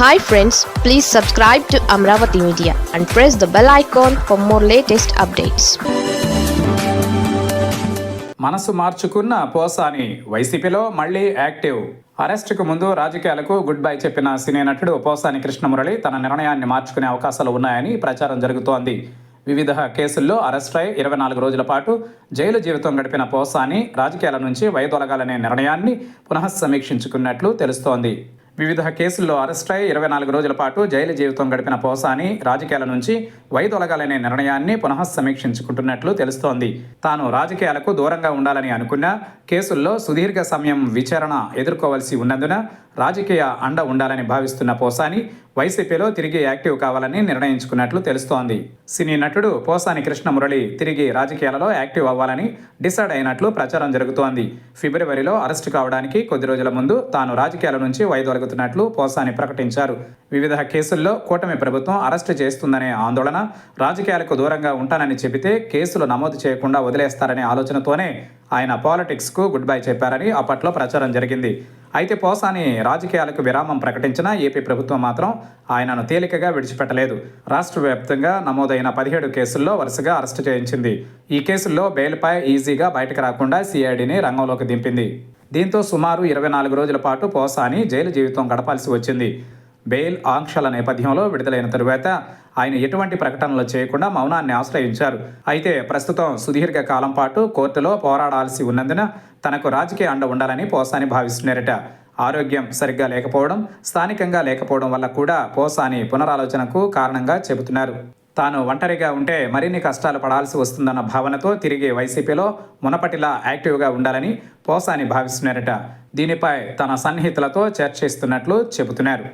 Hi friends please subscribe to Amaravati media and press the bell icon for more latest updates మనసు మార్చుకున్న పోసాని వైసీపీలో మళ్ళీ active. అరెస్టుకు ముందు రాజకీయాలకు గుడ్ బై చెప్పిన సినీ నటుడు పోసాని కృష్ణమురళి తన నిర్ణయాన్ని మార్చుకునే అవకాశాలు ఉన్నాయని ప్రచారం జరుగుతోంది. వివిధ కేసుల్లో అరెస్ట్ అయి ఇరవై నాలుగు రోజుల పాటు జైలు జీవితం గడిపిన పోసాని రాజకీయాల నుంచి వైదొలగాలనే నిర్ణయాన్ని పునఃసమీక్షించుకున్నట్లు తెలుస్తోంది. వివిధ కేసుల్లో అరెస్ట్ అయి ఇరవై నాలుగు రోజుల పాటు జైలు జీవితం గడిపిన పోసాని రాజకీయాల నుంచి వైదొలగాలనే నిర్ణయాన్ని పునః సమీక్షించుకుంటున్నట్లు తెలుస్తోంది. తాను రాజకీయాలకు దూరంగా ఉండాలని అనుకున్నా కేసుల్లో సుదీర్ఘ సమయం విచారణ ఎదుర్కోవాల్సి ఉన్నందున రాజకీయ అండ ఉండాలని భావిస్తున్న పోసాని వైసీపీలో తిరిగి యాక్టివ్ కావాలని నిర్ణయించుకున్నట్లు తెలుస్తోంది. సినీ నటుడు పోసాని కృష్ణమురళి తిరిగి రాజకీయాలలో యాక్టివ్ అవ్వాలని డిసైడ్ అయినట్లు ప్రచారం జరుగుతోంది. ఫిబ్రవరిలో అరెస్టు కావడానికి కొద్ది రోజుల ముందు తాను రాజకీయాల నుంచి వైదొలగుతున్నట్లు పోసాని ప్రకటించారు. వివిధ కేసుల్లో కూటమి ప్రభుత్వం అరెస్టు చేస్తుందనే ఆందోళన రాజకీయాలకు దూరంగా ఉంటానని చెబితే కేసులు నమోదు చేయకుండా వదిలేస్తారనే ఆలోచనతోనే ఆయన పాలిటిక్స్కు గుడ్ బై చెప్పారని అప్పట్లో ప్రచారం జరిగింది. అయితే పోసాని రాజకీయాలకు విరామం ప్రకటించిన ఏపీ ప్రభుత్వం మాత్రం ఆయనను తేలికగా విడిచిపెట్టలేదు. రాష్ట్ర వ్యాప్తంగా నమోదైన పదిహేడు కేసుల్లో వరుసగా అరెస్టు చేయించింది. ఈ కేసుల్లో బెయిల్పై ఈజీగా బయటకు రాకుండా సిఐడిని రంగంలోకి దింపింది. దీంతో సుమారు ఇరవై నాలుగు రోజుల పాటు పోసాని జైలు జీవితం గడపాల్సి వచ్చింది. బెయిల్ ఆంక్షల నేపథ్యంలో విడుదలైన తరువాత ఆయన ఎటువంటి ప్రకటనలు చేయకుండా మౌనాన్ని ఆశ్రయించారు. అయితే ప్రస్తుతం సుదీర్ఘ కాలం పాటు కోర్టులో పోరాడాల్సి ఉన్నందున తనకు రాజకీయ అండ ఉండాలని పోసాని భావిస్తున్నారట. ఆరోగ్యం సరిగ్గా లేకపోవడం స్థానికంగా లేకపోవడం వల్ల కూడా పోసాని పునరాలోచనకు కారణంగా చెబుతున్నారు. తాను ఒంటరిగా ఉంటే మరిన్ని కష్టాలు పడాల్సి వస్తుందన్న భావనతో తిరిగి వైసీపీలో మునపటిలా యాక్టివ్గా ఉండాలని పోసాని భావిస్తున్నారట. దీనిపై తన సన్నిహితులతో చర్చిస్తున్నట్లు చెబుతున్నారు.